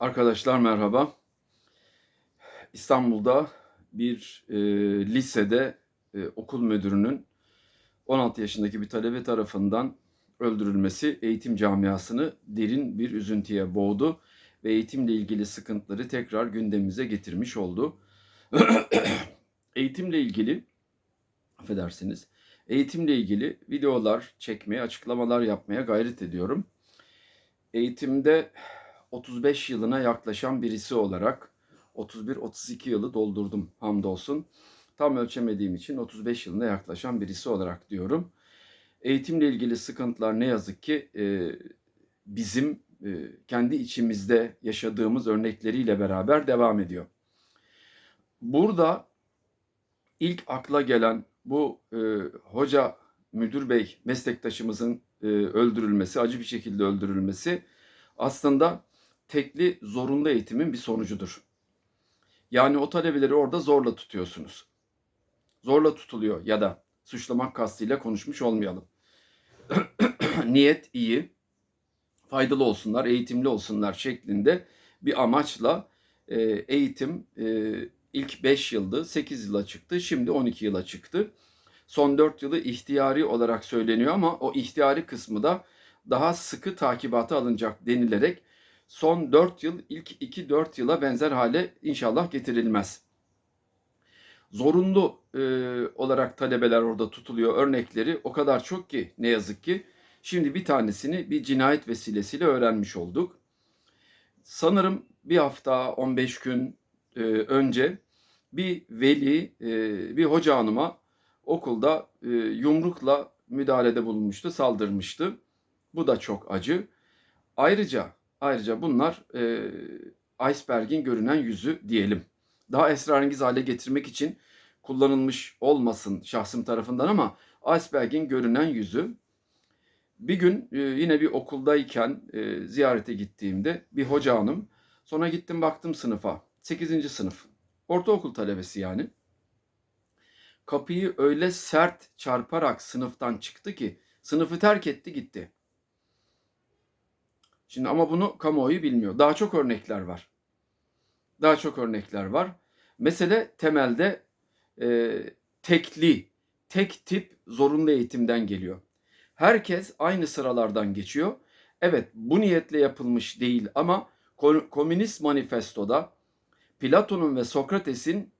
Arkadaşlar merhaba. İstanbul'da bir e, lisede e, okul müdürünün 16 yaşındaki bir talebe tarafından öldürülmesi eğitim camiasını derin bir üzüntüye boğdu ve eğitimle ilgili sıkıntıları tekrar gündemimize getirmiş oldu. eğitimle ilgili affedersiniz. Eğitimle ilgili videolar çekmeye, açıklamalar yapmaya gayret ediyorum. Eğitimde 35 yılına yaklaşan birisi olarak 31-32 yılı doldurdum hamdolsun. Tam ölçemediğim için 35 yılına yaklaşan birisi olarak diyorum. Eğitimle ilgili sıkıntılar ne yazık ki e, bizim e, kendi içimizde yaşadığımız örnekleriyle beraber devam ediyor. Burada ilk akla gelen bu e, hoca müdür bey meslektaşımızın e, öldürülmesi, acı bir şekilde öldürülmesi aslında tekli zorunlu eğitimin bir sonucudur. Yani o talebeleri orada zorla tutuyorsunuz. Zorla tutuluyor ya da suçlamak kastıyla konuşmuş olmayalım. Niyet iyi, faydalı olsunlar, eğitimli olsunlar şeklinde bir amaçla e, eğitim e, ilk 5 yıldı, 8 yıla çıktı, şimdi 12 yıla çıktı. Son 4 yılı ihtiyari olarak söyleniyor ama o ihtiyari kısmı da daha sıkı takibata alınacak denilerek son 4 yıl ilk 2-4 yıla benzer hale inşallah getirilmez. Zorunlu e, olarak talebeler orada tutuluyor örnekleri o kadar çok ki ne yazık ki. Şimdi bir tanesini bir cinayet vesilesiyle öğrenmiş olduk. Sanırım bir hafta 15 gün e, önce bir veli e, bir hoca hanıma okulda e, yumrukla müdahalede bulunmuştu, saldırmıştı. Bu da çok acı. Ayrıca ayrıca bunlar e, iceberg'in görünen yüzü diyelim. Daha esrarengiz hale getirmek için kullanılmış olmasın şahsım tarafından ama iceberg'in görünen yüzü. Bir gün e, yine bir okuldayken e, ziyarete gittiğimde bir hoca hanım sonra gittim baktım sınıfa 8. sınıf ortaokul talebesi yani kapıyı öyle sert çarparak sınıftan çıktı ki sınıfı terk etti gitti. Şimdi ama bunu kamuoyu bilmiyor. Daha çok örnekler var. Daha çok örnekler var. Mesele temelde e, tekli, tek tip zorunlu eğitimden geliyor. Herkes aynı sıralardan geçiyor. Evet bu niyetle yapılmış değil ama Komünist Manifesto'da Platon'un ve Sokrates'in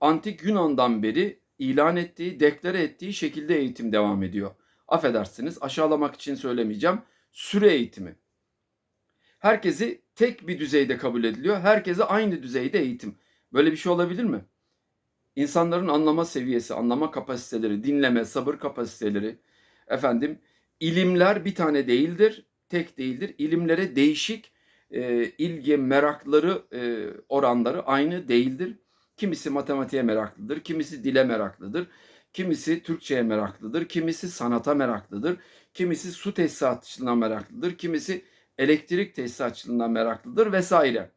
antik Yunan'dan beri ilan ettiği, deklare ettiği şekilde eğitim devam ediyor. Affedersiniz aşağılamak için söylemeyeceğim. Süre eğitimi. Herkesi tek bir düzeyde kabul ediliyor. Herkese aynı düzeyde eğitim. Böyle bir şey olabilir mi? İnsanların anlama seviyesi, anlama kapasiteleri, dinleme, sabır kapasiteleri, efendim ilimler bir tane değildir, tek değildir. İlimlere değişik e, ilgi, merakları, e, oranları aynı değildir. Kimisi matematiğe meraklıdır, kimisi dile meraklıdır, kimisi Türkçe'ye meraklıdır, kimisi sanata meraklıdır, kimisi su tesisatçılığına meraklıdır, kimisi elektrik tesisatçılığına meraklıdır vesaire.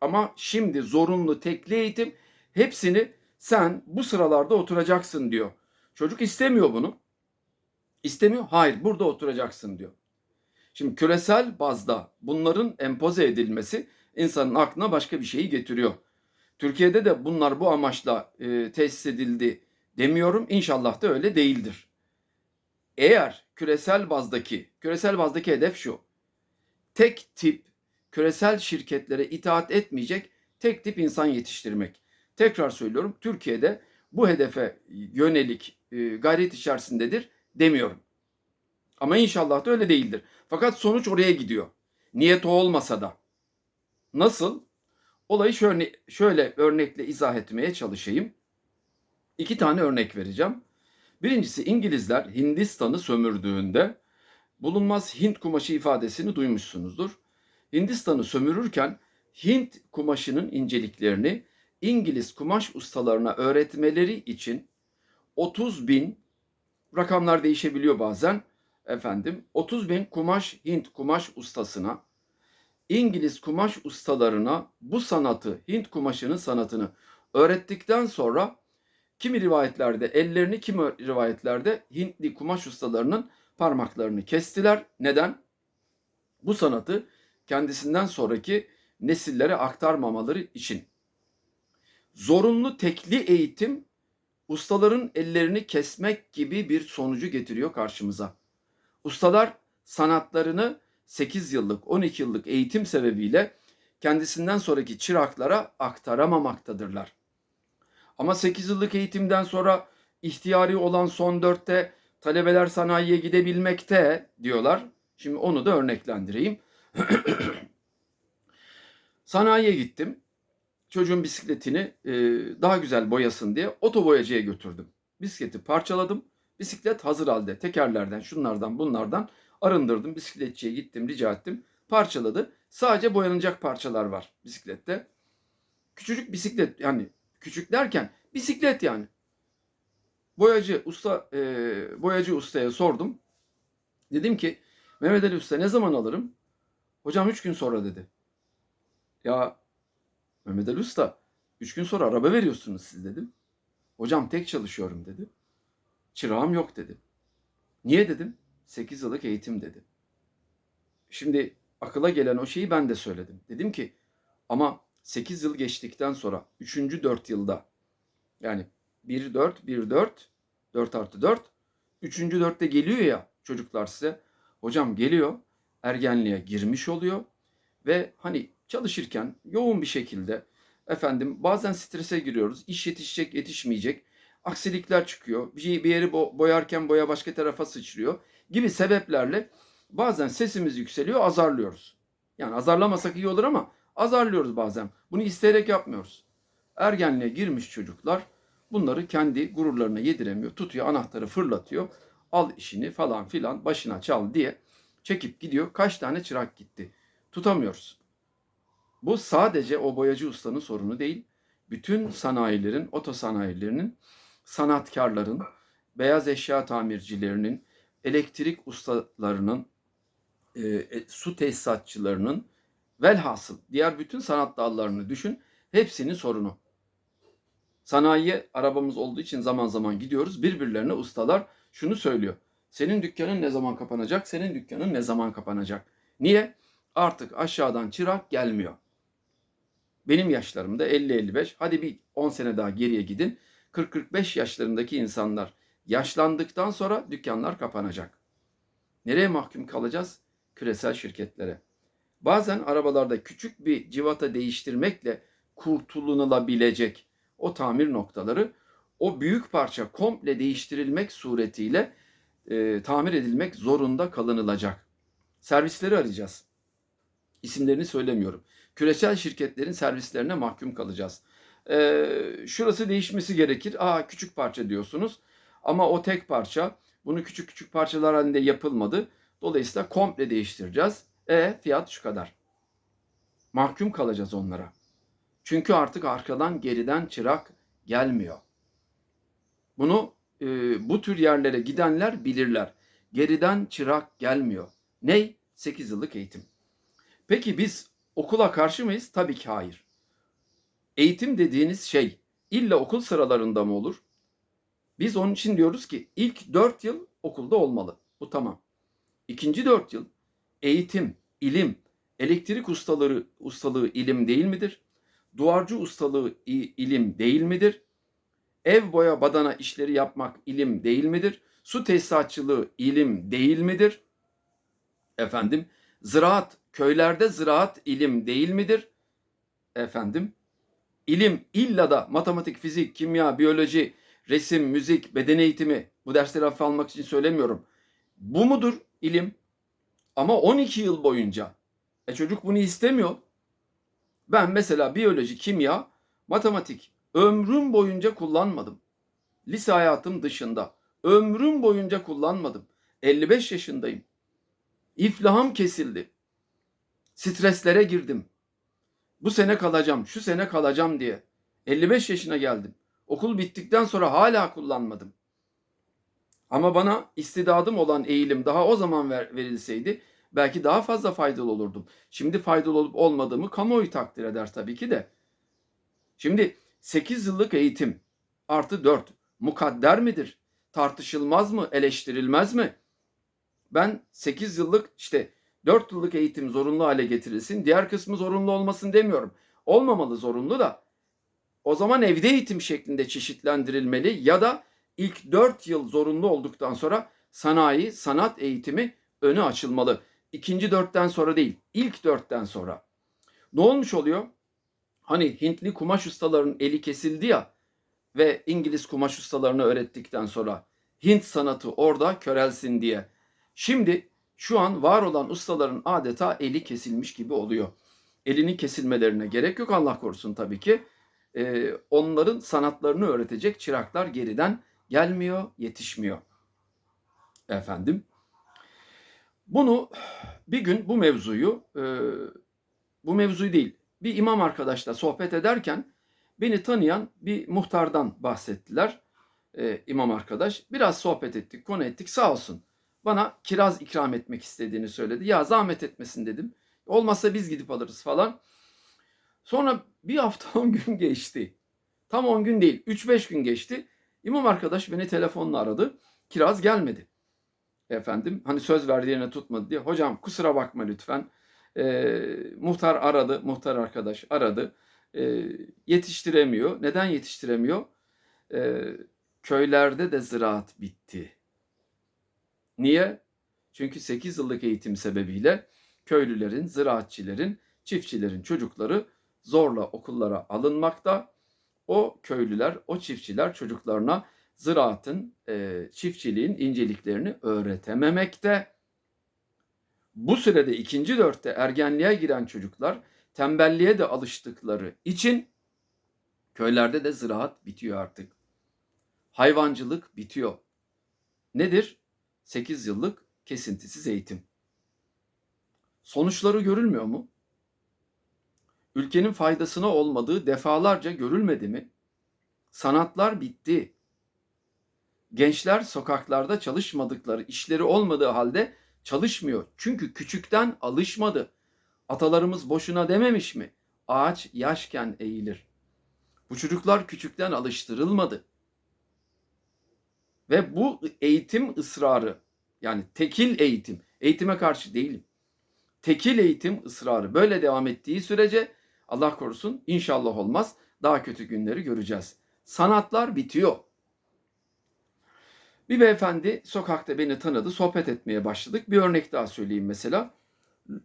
Ama şimdi zorunlu tekli eğitim hepsini sen bu sıralarda oturacaksın diyor. Çocuk istemiyor bunu. İstemiyor. Hayır burada oturacaksın diyor. Şimdi küresel bazda bunların empoze edilmesi insanın aklına başka bir şeyi getiriyor. Türkiye'de de bunlar bu amaçla e, tesis edildi demiyorum. İnşallah da öyle değildir. Eğer küresel bazdaki, küresel bazdaki hedef şu. Tek tip küresel şirketlere itaat etmeyecek tek tip insan yetiştirmek. Tekrar söylüyorum Türkiye'de bu hedefe yönelik e, gayret içerisindedir demiyorum. Ama inşallah da öyle değildir. Fakat sonuç oraya gidiyor. Niyet o olmasa da. Nasıl? Olayı şöyle, şöyle örnekle izah etmeye çalışayım. İki tane örnek vereceğim. Birincisi İngilizler Hindistan'ı sömürdüğünde bulunmaz Hint kumaşı ifadesini duymuşsunuzdur. Hindistan'ı sömürürken Hint kumaşının inceliklerini İngiliz kumaş ustalarına öğretmeleri için 30 bin rakamlar değişebiliyor bazen efendim 30 bin kumaş Hint kumaş ustasına İngiliz kumaş ustalarına bu sanatı Hint kumaşının sanatını öğrettikten sonra kimi rivayetlerde ellerini kimi rivayetlerde Hintli kumaş ustalarının parmaklarını kestiler. Neden? Bu sanatı kendisinden sonraki nesillere aktarmamaları için. Zorunlu tekli eğitim ustaların ellerini kesmek gibi bir sonucu getiriyor karşımıza. Ustalar sanatlarını 8 yıllık, 12 yıllık eğitim sebebiyle kendisinden sonraki çıraklara aktaramamaktadır. Ama 8 yıllık eğitimden sonra ihtiyari olan son dörtte talebeler sanayiye gidebilmekte diyorlar. Şimdi onu da örneklendireyim. sanayiye gittim. Çocuğun bisikletini e, daha güzel boyasın diye otoboyacıya götürdüm. Bisikleti parçaladım. Bisiklet hazır halde tekerlerden şunlardan bunlardan arındırdım. Bisikletçiye gittim rica ettim. Parçaladı. Sadece boyanacak parçalar var bisiklette. Küçücük bisiklet yani küçük derken bisiklet yani. Boyacı usta e, boyacı ustaya sordum. Dedim ki Mehmet Ali Usta ne zaman alırım? Hocam üç gün sonra dedi. Ya Mehmet Ali Usta üç gün sonra araba veriyorsunuz siz dedim. Hocam tek çalışıyorum dedi. Çırağım yok dedi. Niye dedim? 8 yıllık eğitim dedi. Şimdi akıla gelen o şeyi ben de söyledim. Dedim ki ama 8 yıl geçtikten sonra 3. 4 yılda yani 1 4 1 4 4 artı 4 3. 4'te geliyor ya çocuklar size. Hocam geliyor ergenliğe girmiş oluyor ve hani çalışırken yoğun bir şekilde efendim bazen strese giriyoruz. İş yetişecek yetişmeyecek. Aksilikler çıkıyor. Bir, bir yeri boyarken boya başka tarafa sıçrıyor gibi sebeplerle bazen sesimiz yükseliyor azarlıyoruz. Yani azarlamasak iyi olur ama azarlıyoruz bazen. Bunu isteyerek yapmıyoruz. Ergenliğe girmiş çocuklar bunları kendi gururlarına yediremiyor. Tutuyor anahtarı fırlatıyor. Al işini falan filan başına çal diye çekip gidiyor. Kaç tane çırak gitti. Tutamıyoruz. Bu sadece o boyacı ustanın sorunu değil. Bütün sanayilerin, otosanayilerinin, sanatkarların, beyaz eşya tamircilerinin, elektrik ustalarının, e, e, su tesisatçılarının velhasıl diğer bütün sanat dallarını düşün. Hepsinin sorunu. Sanayiye arabamız olduğu için zaman zaman gidiyoruz. Birbirlerine ustalar şunu söylüyor. Senin dükkanın ne zaman kapanacak? Senin dükkanın ne zaman kapanacak? Niye? Artık aşağıdan çırak gelmiyor. Benim yaşlarımda 50-55 hadi bir 10 sene daha geriye gidin. 40-45 yaşlarındaki insanlar yaşlandıktan sonra dükkanlar kapanacak. Nereye mahkum kalacağız? Küresel şirketlere. Bazen arabalarda küçük bir civata değiştirmekle kurtulunulabilecek o tamir noktaları o büyük parça komple değiştirilmek suretiyle e, tamir edilmek zorunda kalınılacak. Servisleri arayacağız. İsimlerini söylemiyorum. Küresel şirketlerin servislerine mahkum kalacağız. E, şurası değişmesi gerekir. Aa küçük parça diyorsunuz. Ama o tek parça bunu küçük küçük parçalar halinde yapılmadı. Dolayısıyla komple değiştireceğiz. E fiyat şu kadar. Mahkum kalacağız onlara. Çünkü artık arkadan geriden çırak gelmiyor. Bunu e, bu tür yerlere gidenler bilirler. Geriden çırak gelmiyor. Ney? 8 yıllık eğitim. Peki biz okula karşı mıyız? Tabii ki hayır. Eğitim dediğiniz şey illa okul sıralarında mı olur? Biz onun için diyoruz ki ilk 4 yıl okulda olmalı. Bu tamam. İkinci 4 yıl eğitim, ilim, elektrik ustaları ustalığı ilim değil midir? Duvarcı ustalığı ilim değil midir? Ev boya badana işleri yapmak ilim değil midir? Su tesisatçılığı ilim değil midir? Efendim, ziraat, köylerde ziraat ilim değil midir? Efendim, ilim illa da matematik, fizik, kimya, biyoloji, resim, müzik, beden eğitimi bu dersleri hafife almak için söylemiyorum. Bu mudur ilim? Ama 12 yıl boyunca. E çocuk bunu istemiyor. Ben mesela biyoloji, kimya, matematik ömrüm boyunca kullanmadım. Lise hayatım dışında ömrüm boyunca kullanmadım. 55 yaşındayım. İflahım kesildi. Streslere girdim. Bu sene kalacağım, şu sene kalacağım diye. 55 yaşına geldim. Okul bittikten sonra hala kullanmadım. Ama bana istidadım olan eğilim daha o zaman ver, verilseydi belki daha fazla faydalı olurdum. Şimdi faydalı olup olmadığımı kamuoyu takdir eder tabii ki de. Şimdi 8 yıllık eğitim artı 4 mukadder midir? Tartışılmaz mı? Eleştirilmez mi? Ben 8 yıllık işte 4 yıllık eğitim zorunlu hale getirilsin. Diğer kısmı zorunlu olmasın demiyorum. Olmamalı zorunlu da. O zaman evde eğitim şeklinde çeşitlendirilmeli ya da ilk 4 yıl zorunlu olduktan sonra sanayi, sanat eğitimi önü açılmalı. İkinci dörtten sonra değil, ilk dörtten sonra. Ne olmuş oluyor? Hani Hintli kumaş ustalarının eli kesildi ya ve İngiliz kumaş ustalarını öğrettikten sonra Hint sanatı orada körelsin diye. Şimdi şu an var olan ustaların adeta eli kesilmiş gibi oluyor. Elinin kesilmelerine gerek yok Allah korusun tabii ki. Ee, onların sanatlarını öğretecek çıraklar geriden gelmiyor, yetişmiyor. Efendim. Bunu bir gün bu mevzuyu, e, bu mevzuyu değil, bir imam arkadaşla sohbet ederken beni tanıyan bir muhtardan bahsettiler. E, imam arkadaş. Biraz sohbet ettik, konu ettik sağ olsun. Bana kiraz ikram etmek istediğini söyledi. Ya zahmet etmesin dedim. Olmazsa biz gidip alırız falan. Sonra bir hafta 10 gün geçti. Tam 10 gün değil, 3-5 gün geçti. İmam arkadaş beni telefonla aradı. Kiraz gelmedi. Efendim hani söz verdiğine tutmadı diye. Hocam kusura bakma lütfen. E, muhtar aradı, muhtar arkadaş aradı. E, yetiştiremiyor. Neden yetiştiremiyor? E, köylerde de ziraat bitti. Niye? Çünkü 8 yıllık eğitim sebebiyle köylülerin, ziraatçilerin, çiftçilerin çocukları zorla okullara alınmakta. O köylüler, o çiftçiler çocuklarına ziraatın, e, çiftçiliğin inceliklerini öğretememekte. Bu sürede ikinci dörtte ergenliğe giren çocuklar tembelliğe de alıştıkları için köylerde de ziraat bitiyor artık. Hayvancılık bitiyor. Nedir? 8 yıllık kesintisiz eğitim. Sonuçları görülmüyor mu? Ülkenin faydasına olmadığı defalarca görülmedi mi? Sanatlar bitti. Gençler sokaklarda çalışmadıkları, işleri olmadığı halde çalışmıyor. Çünkü küçükten alışmadı. Atalarımız boşuna dememiş mi? Ağaç yaşken eğilir. Bu çocuklar küçükten alıştırılmadı. Ve bu eğitim ısrarı yani tekil eğitim, eğitime karşı değilim. Tekil eğitim ısrarı böyle devam ettiği sürece Allah korusun inşallah olmaz daha kötü günleri göreceğiz. Sanatlar bitiyor. Bir beyefendi sokakta beni tanıdı, sohbet etmeye başladık. Bir örnek daha söyleyeyim mesela.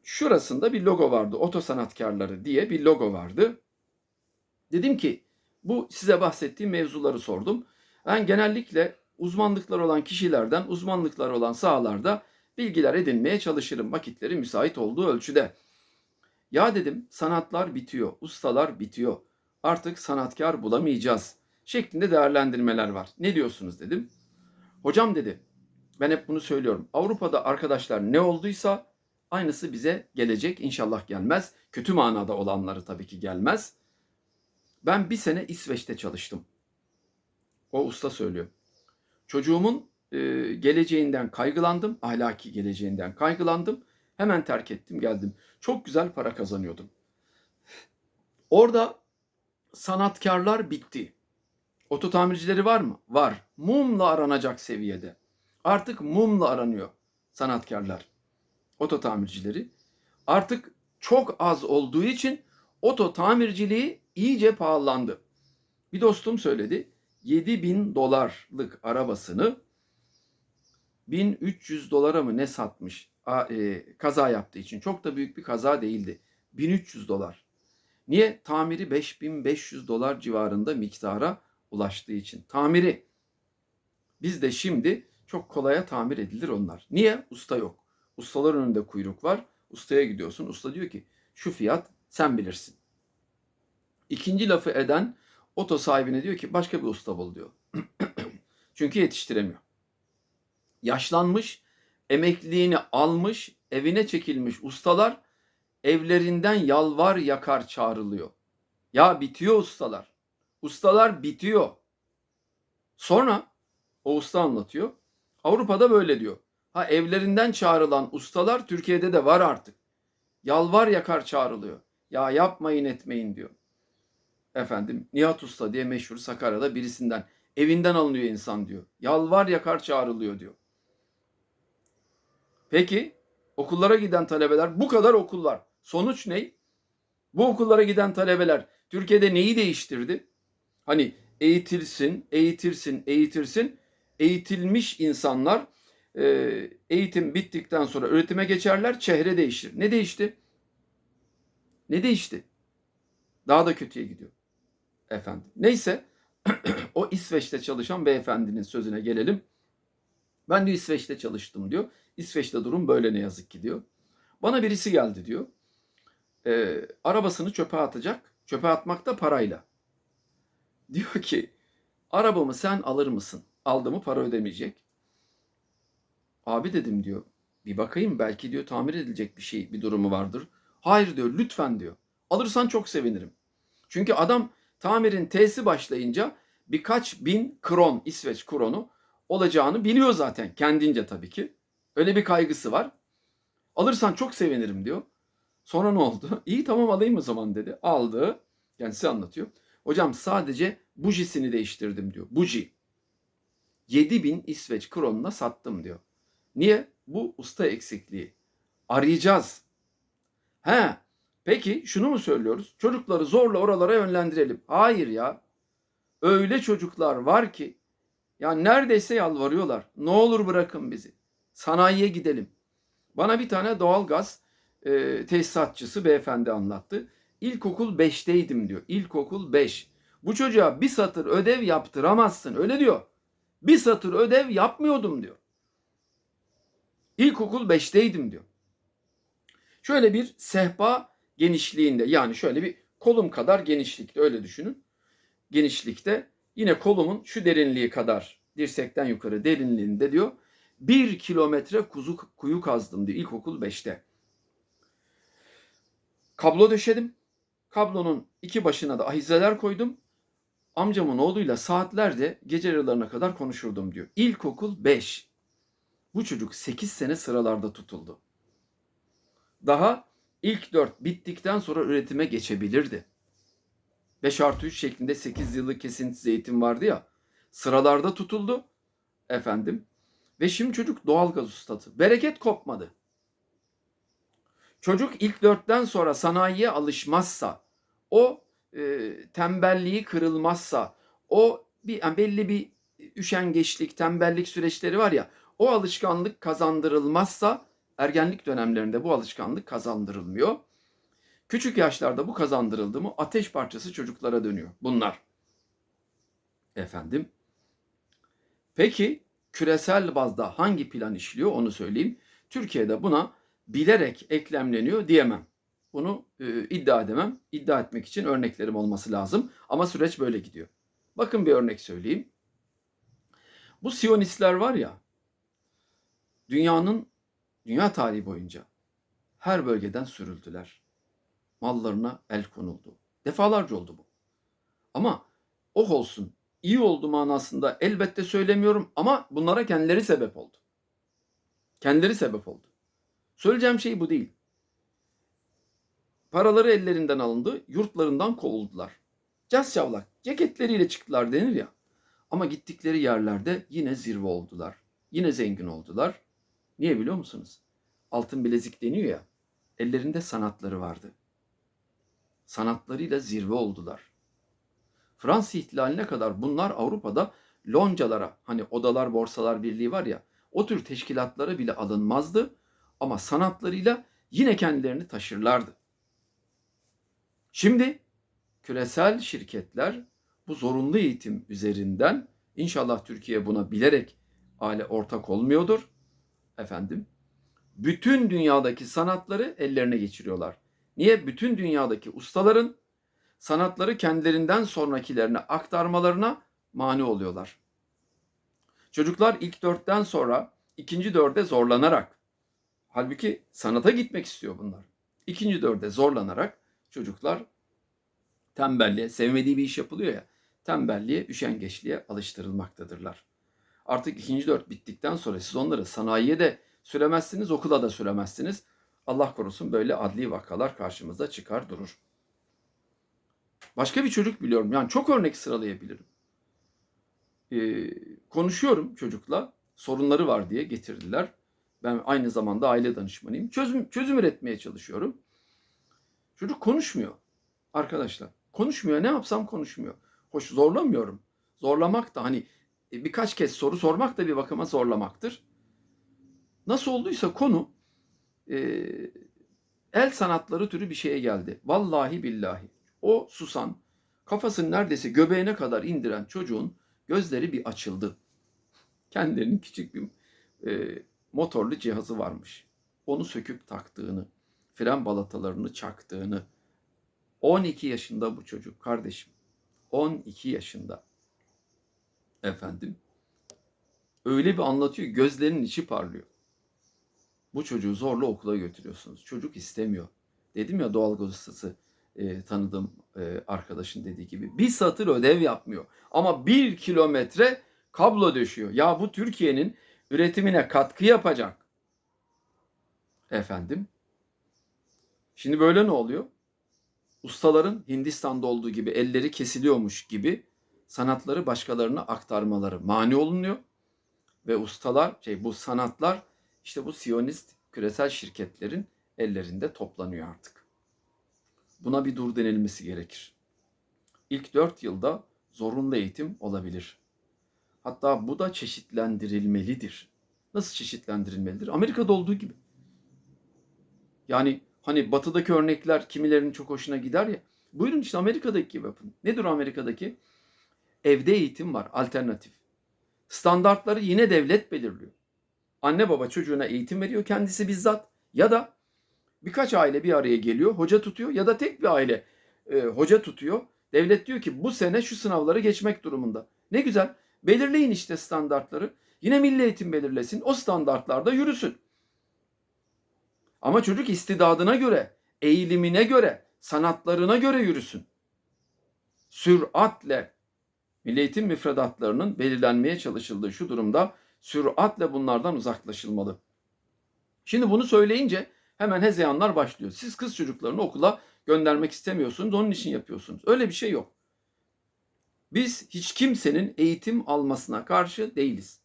Şurasında bir logo vardı, oto sanatkarları diye bir logo vardı. Dedim ki bu size bahsettiğim mevzuları sordum. Ben genellikle uzmanlıklar olan kişilerden, uzmanlıklar olan sahalarda bilgiler edinmeye çalışırım vakitleri müsait olduğu ölçüde. Ya dedim sanatlar bitiyor, ustalar bitiyor. Artık sanatkar bulamayacağız şeklinde değerlendirmeler var. Ne diyorsunuz dedim. Hocam dedi ben hep bunu söylüyorum. Avrupa'da arkadaşlar ne olduysa aynısı bize gelecek. İnşallah gelmez. Kötü manada olanları tabii ki gelmez. Ben bir sene İsveç'te çalıştım. O usta söylüyor. Çocuğumun e, geleceğinden kaygılandım. Ahlaki geleceğinden kaygılandım. Hemen terk ettim geldim. Çok güzel para kazanıyordum. Orada sanatkarlar bitti. Oto tamircileri var mı? Var. Mumla aranacak seviyede. Artık mumla aranıyor sanatkarlar. Oto tamircileri. Artık çok az olduğu için oto tamirciliği iyice pahalandı. Bir dostum söyledi. 7 bin dolarlık arabasını 1300 dolara mı ne satmış a, e, kaza yaptığı için. Çok da büyük bir kaza değildi. 1300 dolar. Niye? Tamiri 5500 dolar civarında miktara ulaştığı için. Tamiri. Biz de şimdi çok kolaya tamir edilir onlar. Niye? Usta yok. Ustalar önünde kuyruk var. Ustaya gidiyorsun. Usta diyor ki şu fiyat sen bilirsin. İkinci lafı eden oto sahibine diyor ki başka bir usta bul diyor. Çünkü yetiştiremiyor. Yaşlanmış, emekliliğini almış, evine çekilmiş ustalar evlerinden yalvar yakar çağrılıyor. Ya bitiyor ustalar. Ustalar bitiyor. Sonra o usta anlatıyor. Avrupa'da böyle diyor. Ha evlerinden çağrılan ustalar Türkiye'de de var artık. Yalvar yakar çağrılıyor. Ya yapmayın etmeyin diyor. Efendim Nihat Usta diye meşhur Sakarya'da birisinden evinden alınıyor insan diyor. Yalvar yakar çağrılıyor diyor. Peki Okullara giden talebeler bu kadar okul var. Sonuç ne? Bu okullara giden talebeler Türkiye'de neyi değiştirdi? Hani eğitilsin, eğitirsin, eğitirsin. Eğitilmiş insanlar e, eğitim bittikten sonra öğretime geçerler, çehre değişir. Ne değişti? Ne değişti? Daha da kötüye gidiyor. Efendim. Neyse o İsveç'te çalışan beyefendinin sözüne gelelim. Ben diyor İsveç'te çalıştım diyor. İsveç'te durum böyle ne yazık ki diyor. Bana birisi geldi diyor. Ee, arabasını çöpe atacak. Çöpe atmak da parayla. Diyor ki arabamı sen alır mısın? Aldı mı para ödemeyecek. Abi dedim diyor. Bir bakayım belki diyor tamir edilecek bir şey bir durumu vardır. Hayır diyor lütfen diyor. Alırsan çok sevinirim. Çünkü adam tamirin T'si başlayınca birkaç bin kron İsveç kronu olacağını biliyor zaten kendince tabii ki. Öyle bir kaygısı var. Alırsan çok sevinirim diyor. Sonra ne oldu? İyi tamam alayım o zaman dedi. Aldı. Kendisi anlatıyor. Hocam sadece bujisini değiştirdim diyor. Buji. 7000 İsveç kronuna sattım diyor. Niye? Bu usta eksikliği. Arayacağız. He. Peki şunu mu söylüyoruz? Çocukları zorla oralara yönlendirelim. Hayır ya. Öyle çocuklar var ki ya neredeyse yalvarıyorlar. Ne olur bırakın bizi. Sanayiye gidelim. Bana bir tane doğalgaz e, tesisatçısı beyefendi anlattı. İlkokul 5'teydim diyor. İlkokul 5. Bu çocuğa bir satır ödev yaptıramazsın. Öyle diyor. Bir satır ödev yapmıyordum diyor. İlkokul 5'teydim diyor. Şöyle bir sehpa genişliğinde yani şöyle bir kolum kadar genişlikte öyle düşünün. Genişlikte yine kolumun şu derinliği kadar dirsekten yukarı derinliğinde diyor. Bir kilometre kuzu, kuyu kazdım diyor ilkokul 5'te. Kablo döşedim. Kablonun iki başına da ahizeler koydum. Amcamın oğluyla saatlerce gece yarılarına kadar konuşurdum diyor. İlkokul 5. Bu çocuk 8 sene sıralarda tutuldu. Daha ilk 4 bittikten sonra üretime geçebilirdi. 5 artı 3 şeklinde 8 yıllık kesintisiz eğitim vardı ya. Sıralarda tutuldu. Efendim. Ve şimdi çocuk doğalgaz ustası. Bereket kopmadı. Çocuk ilk dörtten sonra sanayiye alışmazsa, o e, tembelliği kırılmazsa, o bir yani belli bir üşengeçlik, tembellik süreçleri var ya, o alışkanlık kazandırılmazsa ergenlik dönemlerinde bu alışkanlık kazandırılmıyor. Küçük yaşlarda bu kazandırıldı mı ateş parçası çocuklara dönüyor bunlar. Efendim. Peki küresel bazda hangi plan işliyor onu söyleyeyim. Türkiye'de buna bilerek eklemleniyor diyemem. Bunu e, iddia edemem. İddia etmek için örneklerim olması lazım. Ama süreç böyle gidiyor. Bakın bir örnek söyleyeyim. Bu Siyonistler var ya, dünyanın, dünya tarihi boyunca her bölgeden sürüldüler. Mallarına el konuldu. Defalarca oldu bu. Ama oh olsun, iyi oldu manasında elbette söylemiyorum ama bunlara kendileri sebep oldu. Kendileri sebep oldu. Söyleyeceğim şey bu değil. Paraları ellerinden alındı, yurtlarından kovuldular. Cas çavlak, ceketleriyle çıktılar denir ya. Ama gittikleri yerlerde yine zirve oldular. Yine zengin oldular. Niye biliyor musunuz? Altın bilezik deniyor ya. Ellerinde sanatları vardı. Sanatlarıyla zirve oldular. Fransız ihtilaline kadar bunlar Avrupa'da loncalara hani odalar borsalar birliği var ya o tür teşkilatlara bile alınmazdı ama sanatlarıyla yine kendilerini taşırlardı. Şimdi küresel şirketler bu zorunlu eğitim üzerinden inşallah Türkiye buna bilerek aile ortak olmuyordur. Efendim bütün dünyadaki sanatları ellerine geçiriyorlar. Niye? Bütün dünyadaki ustaların sanatları kendilerinden sonrakilerine aktarmalarına mani oluyorlar. Çocuklar ilk dörtten sonra ikinci dörde zorlanarak halbuki sanata gitmek istiyor bunlar. İkinci dörde zorlanarak çocuklar tembelliğe, sevmediği bir iş yapılıyor ya, tembelliğe, üşengeçliğe alıştırılmaktadırlar. Artık ikinci dört bittikten sonra siz onları sanayiye de süremezsiniz, okula da süremezsiniz. Allah korusun böyle adli vakalar karşımıza çıkar durur. Başka bir çocuk biliyorum. Yani çok örnek sıralayabilirim. Ee, konuşuyorum çocukla. Sorunları var diye getirdiler. Ben aynı zamanda aile danışmanıyım. Çözüm, çözüm üretmeye çalışıyorum. Çocuk konuşmuyor arkadaşlar. Konuşmuyor. Ne yapsam konuşmuyor. Hoş zorlamıyorum. Zorlamak da hani e, birkaç kez soru sormak da bir bakıma zorlamaktır. Nasıl olduysa konu e, el sanatları türü bir şeye geldi. Vallahi billahi. O susan, kafasını neredeyse göbeğine kadar indiren çocuğun gözleri bir açıldı. Kendilerinin küçük bir e, motorlu cihazı varmış. Onu söküp taktığını, fren balatalarını çaktığını. 12 yaşında bu çocuk kardeşim. 12 yaşında. Efendim. Öyle bir anlatıyor gözlerinin içi parlıyor. Bu çocuğu zorla okula götürüyorsunuz. Çocuk istemiyor. Dedim ya doğalgaz ustası e, tanıdığım e, arkadaşın dediği gibi. Bir satır ödev yapmıyor. Ama bir kilometre kablo döşüyor. Ya bu Türkiye'nin üretimine katkı yapacak. Efendim. Şimdi böyle ne oluyor? Ustaların Hindistan'da olduğu gibi elleri kesiliyormuş gibi sanatları başkalarına aktarmaları mani olunuyor. Ve ustalar, şey bu sanatlar işte bu Siyonist küresel şirketlerin ellerinde toplanıyor artık. Buna bir dur denilmesi gerekir. İlk dört yılda zorunlu eğitim olabilir. Hatta bu da çeşitlendirilmelidir. Nasıl çeşitlendirilmelidir? Amerika'da olduğu gibi. Yani hani batıdaki örnekler kimilerinin çok hoşuna gider ya. Buyurun işte Amerika'daki gibi yapın. Nedir Amerika'daki? Evde eğitim var, alternatif. Standartları yine devlet belirliyor. Anne baba çocuğuna eğitim veriyor kendisi bizzat ya da birkaç aile bir araya geliyor, hoca tutuyor ya da tek bir aile e, hoca tutuyor. Devlet diyor ki bu sene şu sınavları geçmek durumunda. Ne güzel. Belirleyin işte standartları. Yine milli eğitim belirlesin. O standartlarda yürüsün. Ama çocuk istidadına göre, eğilimine göre, sanatlarına göre yürüsün. Süratle milli eğitim müfredatlarının belirlenmeye çalışıldığı şu durumda süratle bunlardan uzaklaşılmalı. Şimdi bunu söyleyince hemen hezeyanlar başlıyor. Siz kız çocuklarını okula göndermek istemiyorsunuz, onun için yapıyorsunuz. Öyle bir şey yok. Biz hiç kimsenin eğitim almasına karşı değiliz.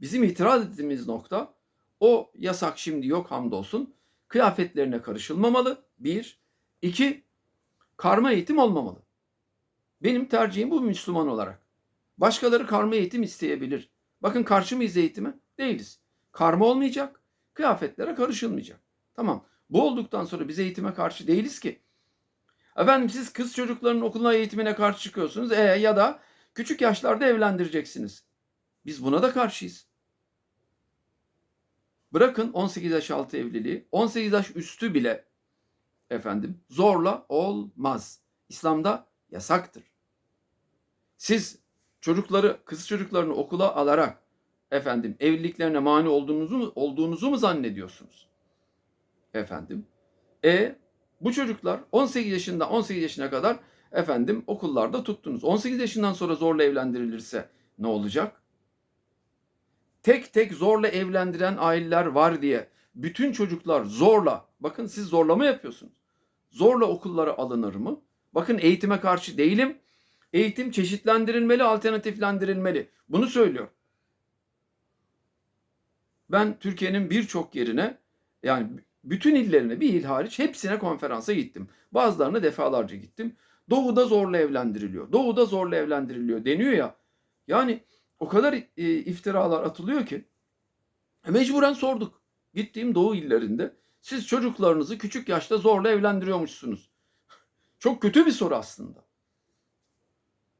Bizim itiraz ettiğimiz nokta o yasak şimdi yok hamdolsun. Kıyafetlerine karışılmamalı. Bir. iki Karma eğitim olmamalı. Benim tercihim bu Müslüman olarak. Başkaları karma eğitim isteyebilir. Bakın karşı mıyız eğitime? Değiliz. Karma olmayacak. Kıyafetlere karışılmayacak. Tamam. Bu olduktan sonra biz eğitime karşı değiliz ki. Efendim siz kız çocuklarının okuluna eğitimine karşı çıkıyorsunuz. E ya da küçük yaşlarda evlendireceksiniz. Biz buna da karşıyız. Bırakın 18 yaş altı evliliği, 18 yaş üstü bile efendim zorla olmaz. İslam'da yasaktır. Siz çocukları, kız çocuklarını okula alarak efendim evliliklerine mani olduğunuzu olduğunuzu mu zannediyorsunuz? Efendim. E bu çocuklar 18 yaşında 18 yaşına kadar efendim okullarda tuttunuz. 18 yaşından sonra zorla evlendirilirse ne olacak? Tek tek zorla evlendiren aileler var diye bütün çocuklar zorla bakın siz zorlama yapıyorsunuz. Zorla okullara alınır mı? Bakın eğitime karşı değilim. Eğitim çeşitlendirilmeli, alternatiflendirilmeli. Bunu söylüyor. Ben Türkiye'nin birçok yerine yani bütün illerine bir il hariç hepsine konferansa gittim. Bazılarına defalarca gittim. Doğu'da zorla evlendiriliyor. Doğu'da zorla evlendiriliyor deniyor ya. Yani o kadar e, iftiralar atılıyor ki mecburen sorduk. Gittiğim Doğu illerinde siz çocuklarınızı küçük yaşta zorla evlendiriyormuşsunuz. Çok kötü bir soru aslında.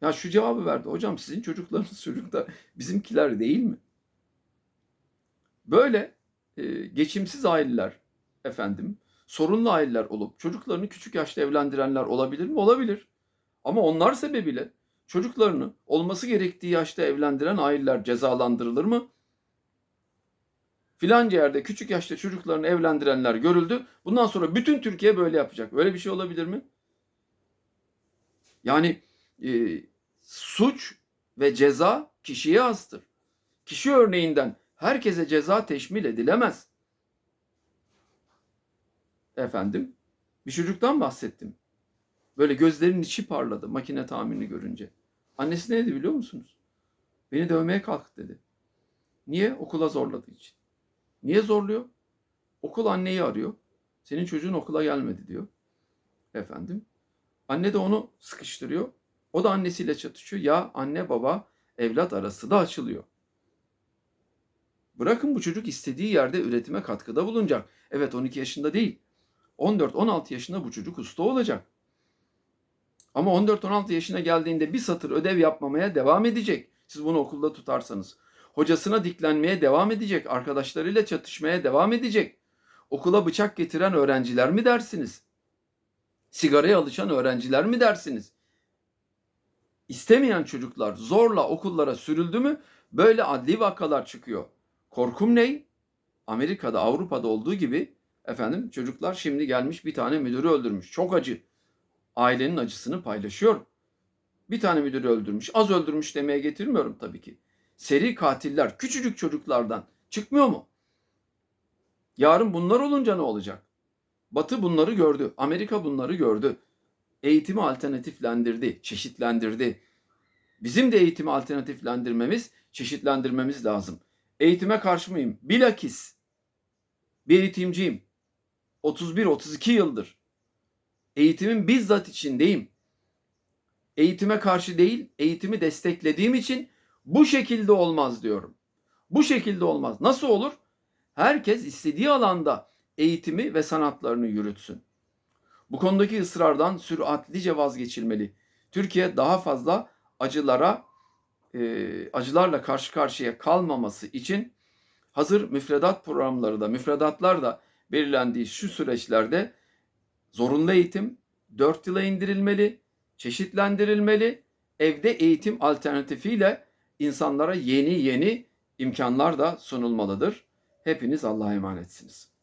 Ya şu cevabı verdi. Hocam sizin çocuklarınız çocuklar bizimkiler değil mi? Böyle e, geçimsiz aileler efendim, sorunlu aileler olup çocuklarını küçük yaşta evlendirenler olabilir mi? Olabilir. Ama onlar sebebiyle çocuklarını olması gerektiği yaşta evlendiren aileler cezalandırılır mı? Filanca yerde küçük yaşta çocuklarını evlendirenler görüldü. Bundan sonra bütün Türkiye böyle yapacak. Öyle bir şey olabilir mi? Yani e, suç ve ceza kişiye azdır. Kişi örneğinden herkese ceza teşmil edilemez. Efendim, bir çocuktan bahsettim. Böyle gözlerinin içi parladı makine tamirini görünce. Annesi ne dedi biliyor musunuz? Beni dövmeye kalk dedi. Niye? Okula zorladığı için. Niye zorluyor? Okul anneyi arıyor. Senin çocuğun okula gelmedi diyor. Efendim. Anne de onu sıkıştırıyor. O da annesiyle çatışıyor. Ya anne baba evlat arası da açılıyor. Bırakın bu çocuk istediği yerde üretime katkıda bulunacak. Evet 12 yaşında değil. 14-16 yaşında bu çocuk usta olacak. Ama 14-16 yaşına geldiğinde bir satır ödev yapmamaya devam edecek. Siz bunu okulda tutarsanız. Hocasına diklenmeye devam edecek. Arkadaşlarıyla çatışmaya devam edecek. Okula bıçak getiren öğrenciler mi dersiniz? Sigaraya alışan öğrenciler mi dersiniz? İstemeyen çocuklar zorla okullara sürüldü mü böyle adli vakalar çıkıyor. Korkum ne? Amerika'da, Avrupa'da olduğu gibi efendim çocuklar şimdi gelmiş bir tane müdürü öldürmüş. Çok acı. Ailenin acısını paylaşıyor. Bir tane müdürü öldürmüş. Az öldürmüş demeye getirmiyorum tabii ki. Seri katiller küçücük çocuklardan çıkmıyor mu? Yarın bunlar olunca ne olacak? Batı bunları gördü. Amerika bunları gördü. Eğitimi alternatiflendirdi, çeşitlendirdi. Bizim de eğitimi alternatiflendirmemiz, çeşitlendirmemiz lazım. Eğitime karşı mıyım? Bilakis bir eğitimciyim. 31-32 yıldır. Eğitimin bizzat içindeyim. Eğitime karşı değil, eğitimi desteklediğim için bu şekilde olmaz diyorum. Bu şekilde olmaz. Nasıl olur? Herkes istediği alanda eğitimi ve sanatlarını yürütsün. Bu konudaki ısrardan süratlice vazgeçilmeli. Türkiye daha fazla acılara, e, acılarla karşı karşıya kalmaması için hazır müfredat programları da, müfredatlar da belirlendiği şu süreçlerde zorunlu eğitim 4 yıla indirilmeli, çeşitlendirilmeli, evde eğitim alternatifiyle insanlara yeni yeni imkanlar da sunulmalıdır. Hepiniz Allah'a emanetsiniz.